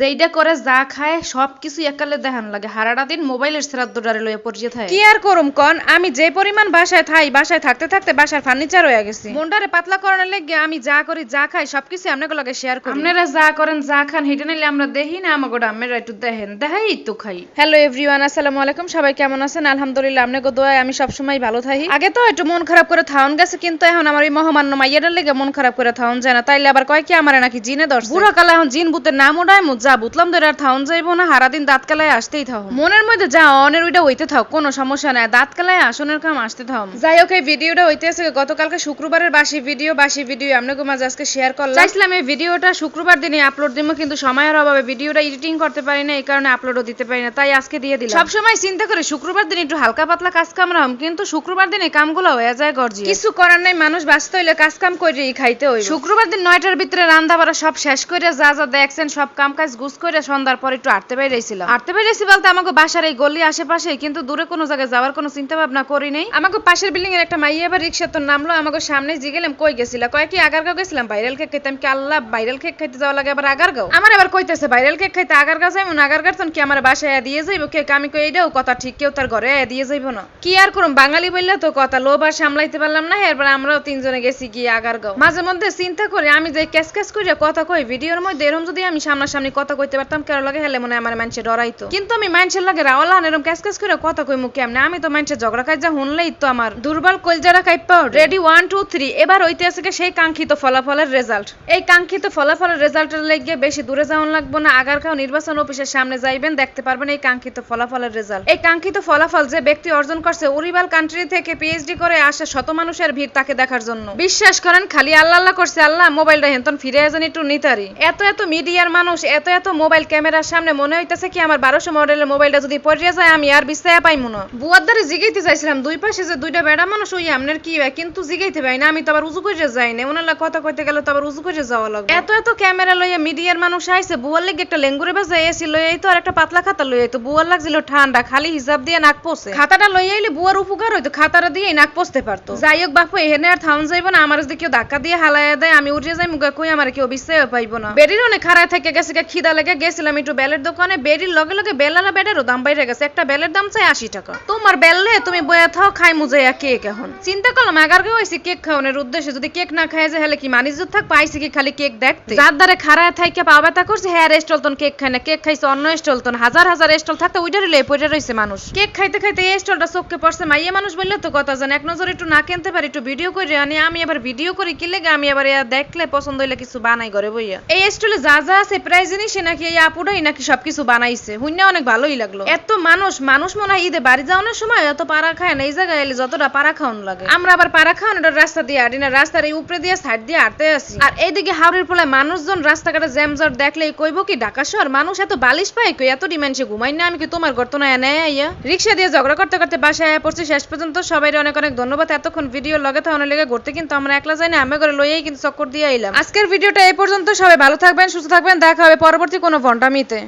যেইটা করে যা খায় সব কিছু একালে দেখান লাগে। হারাটা দিন মোবাইলের শ্রাদ্ধ ডারে লইয়া পরিচিত থাকে। কি আর করুম কন? আমি যে পরিমাণ বাসায় থাই বাসায় থাকতে থাকতে বাসার ফার্নিচার হয়ে গেছি। মনটারে পাতলা করানোর লেগে আমি যা করি যা খাই সবকিছু আপনাকে লগে শেয়ার করি। আপনারা যা করেন যা খান হেঁটে নিলে আমরা দেখি না আমাকে আমরা একটু দেখেন। দেখাই তো খাই। হ্যালো এভরিওয়ান আসসালামু আলাইকুম সবাই কেমন আছেন? আলহামদুলিল্লাহ আপনাকে দোয়ায় আমি সবসময় ভালো থাকি। আগে তো একটু মন খারাপ করে থাউন গেছে কিন্তু এখন আমার এই মহামান্য মাইয়াটার লেগে মন খারাপ করে থাউন যায় না। তাইলে আবার কয় কি আমার নাকি জিনে ধরছে? বুড়ো কালা এখন জিন ভূতের নাম ওডায় মু যা, বুতলাম ধরে আর থাউন যাইবো না হারা দিন দাঁত কালায় আসতেই থাও। মনের মধ্যে যা, অনের ওইটা হইতে থাও, কোনো সমস্যা নাই। দাঁত কালায় আসনের কাম আসতে থাও। যাই হোক, এই ভিডিওটা হইতেছে গতকালকে শুক্রবারের বাসি ভিডিও বাসি ভিডিও, আপনাকে মাঝে আজকে শেয়ার করলাম। চাইছিলাম এই ভিডিওটা শুক্রবার দিনে আপলোড দিব কিন্তু সময়ের অভাবে ভিডিওটা এডিটিং করতে পারি না, এই কারণে আপলোডও দিতে পারি না, তাই আজকে দিয়ে দিলাম। সবসময় চিন্তা করি শুক্রবার দিন একটু হালকা পাতলা কাজ কামরাম কিন্তু শুক্রবার দিনে কামগুলো হয়ে যায় গর্জি কিছু করার নাই, মানুষ ব্যস্ত হইলে কাজ কাম করে খাইতে হই শুক্রবার দিন নয়টার ভিতরে রান্না বাড়া সব শেষ করে যা যা দেখছেন, সব কাম কাজ গুছ করে সন্ধ্যার পর একটু আটতে বেরিয়েছিলাম আটতে বেরিয়েছি বলতে আমাকে বাসার এই গলি আশেপাশে, কিন্তু দূরে কোনো জায়গায় যাওয়ার কোনো চিন্তা ভাবনা করি নাই। আমাকে পাশের বিল্ডিং এর একটা মাইয়া বা রিক্সা তো নামলো, আমাকে সামনে জিগেলাম, কই গেছিলা? কয়, কি আগারগাঁও গেছিলাম? ভাইরাল কেক খাইতাম কি আল্লাহ, ভাইরাল কেক খাইতে যাওয়া লাগে আবার আগারগাঁও? আমার আবার কইতেছে, ভাইরাল কেক খাইতে আগারগাঁও যাইবো না আগারগাঁও তখন কি আমার বাসায় দিয়ে যাইবো? কেক আমি কই এইটাও কথা ঠিক, কেউ তার ঘরে দিয়ে যাইবো না। কি আর করুম, বাঙালি বললে তো কথা, লোভ আর সামলাইতে পারলাম না। এরপর আমরাও তিনজনে গেছি গিয়ে আগারগাঁও। মাঝে মধ্যে চিন্তা করি, আমি যে ক্যাস ক্যাস করে কথা কই, ভিডিওর মধ্যে এরকম যদি আমি সামনাসামনি কথা কইতে পারতাম কেন লাগে হেলে মনে আমার মানুষে ডরাইতো। কিন্তু আমি মানুষের লাগে রাওয়ালান এরকম ক্যাস ক্যাস করে কথা কই মুখ কেমনে? আমি তো মানুষের ঝগড়া খাই যা শুনলেই তো আমার দুর্বল কলজারা কাইপা রেডি ওয়ান টু থ্রি এবার ঐতিহাসিকে সেই কাঙ্ক্ষিত ফলাফলের রেজাল্ট এই কাঙ্ক্ষিত ফলাফলের রেজাল্টের লেগে বেশি দূরে যাওয়ান লাগবো না আগারগাঁও নির্বাচন অফিসের সামনে যাইবেন, দেখতে পারবেন এই কাঙ্ক্ষিত ফলাফলের রেজাল্ট এই কাঙ্ক্ষিত ফলাফল যে ব্যক্তি অর্জন করছে, উরিবাল কান্ট্রি থেকে পিএইচডি করে আসা শত মানুষের ভিড় তাকে দেখার জন্য। বিশ্বাস করেন, খালি আল্লাহ আল্লাহ করছে আল্লাহ, মোবাইলটা হেন্তন ফিরে যান একটু নিতারি। এত এত মিডিয়ার মানুষ এত এত মোবাইল ক্যামেরার সামনে মনে হইতেছে কি আমার বারোশো মডেলের মোবাইলটা যদি পড়িয়ে যায়, আমি আর বিস্তায় পাইমু না। বুয়ার দ্বারে জিগাইতে চাইছিলাম, দুই পাশে যে দুইটা বেড়া মানুষ, ওই আমনের কি হয়? কিন্তু জিগাইতে পাই না, আমি তো আবার উজু করে যাই না ওনার কথা কইতে গেলে তো আবার উজু করে যাওয়া লাগবে। এত এত ক্যামেরা লইয়া মিডিয়ার মানুষ আইছে, বুয়ার লেগে একটা লেঙ্গুরে বাজে এসি লইয়াই তো আর একটা পাতলা খাতা লইয়াই তো বুয়ার লাগছিল ঠান্ডা, খালি হিসাব দিয়ে নাক পোষে খাতাটা লইয়া আইলে বুয়ার উপকার হইতো, খাতাটা দিয়ে নাক পোষতে পারতো। যাই হোক বাপু এখানে আর থাউন যাইবো না, আমার যদি কেউ ধাক্কা দিয়ে হালাইয়া দেয়, আমি উঠে যাই মুখে কই আমার কেউ বিশ্বাস পাইবো না। বেরির অনেক খারায় থেকে গেছে গা খিদা লেগে গেছিলাম একটু বেলের দোকানে, বেরির লগে লগে বেলালা বেডেরও দাম বাইরে গেছে। একটা বেলের দাম চাই আশি টাকা। তোমার বেললে তুমি বয়া থাও খাই মুজাইয়া কেক এখন। চিন্তা করলাম আগার গে হয়েছি কেক খাওয়ানোর উদ্দেশ্যে যদি কেক না খাই যে হলে কি মানিজ থাক পাইছি কি খালি কেক দেখতে? যার দ্বারে খারায় থাইকে পা ব্যথা করছে হ্যাঁ স্টল তন কেক খাই না। কেক খাইছে অন্য স্টল তন। হাজার হাজার স্টল থাকতে ওইটার লে পড়ে রয়েছে মানুষ। কেক খাইতে খাইতে এই স্টলটা চোখকে পড়ছে। মাইয়া মানুষ বললে তো কথা জানে, এক নজর একটু না কিনতে পারি, একটু ভিডিও করে আনি। আমি আবার ভিডিও করি, কি লেগে? আমি আবার দেখলে পছন্দ হইলে কিছু বানাই করে বইয়া। এই স্টলে যা যা আছে, প্রায় জিনিস সে নাকি এই আপুটাই নাকি সবকিছু বানাইছে। হুইনা অনেক ভালোই লাগল। এত মানুষ মানুষ মনে হয় ঈদে বাড়ি যাওয়ানোর সময় এত পাড়া খায় না, এই জায়গায় এলে যতটা পাড়া খাওয়ানো লাগে। আমরা আবার পাড়া খাওয়ানোটা রাস্তা দিয়ে আটি না, রাস্তার এই উপরে দিয়ে সাইড দিয়ে আটতে আসি। আর এইদিকে হাওড়ের পোলায় মানুষজন রাস্তাঘাটে জ্যামজট দেখলেই কইব কি, ঢাকা শহর মানুষ এত বালিশ পায় কই, এত ডিমান্ড ঘুমাই না, আমি কি তোমার গর্ত না এনে আইয়া রিক্সা দিয়ে ঝগড়া করতে করতে বাসায় আয়া পড়ছি, শেষ পর্যন্ত সবাই অনেক অনেক ধন্যবাদ। এতক্ষণ ভিডিও লগে থাকানো লেগে ঘুরতে, কিন্তু আমরা একলা যাই না, আমি করে লইয়াই কিন্তু চক্কর দিয়ে আইলাম। আজকের ভিডিওটা এই পর্যন্ত, সবাই ভালো থাকবেন, সুস্থ থাকবেন, দেখা হবে পরবর্তী কোনো ভন্টামিতে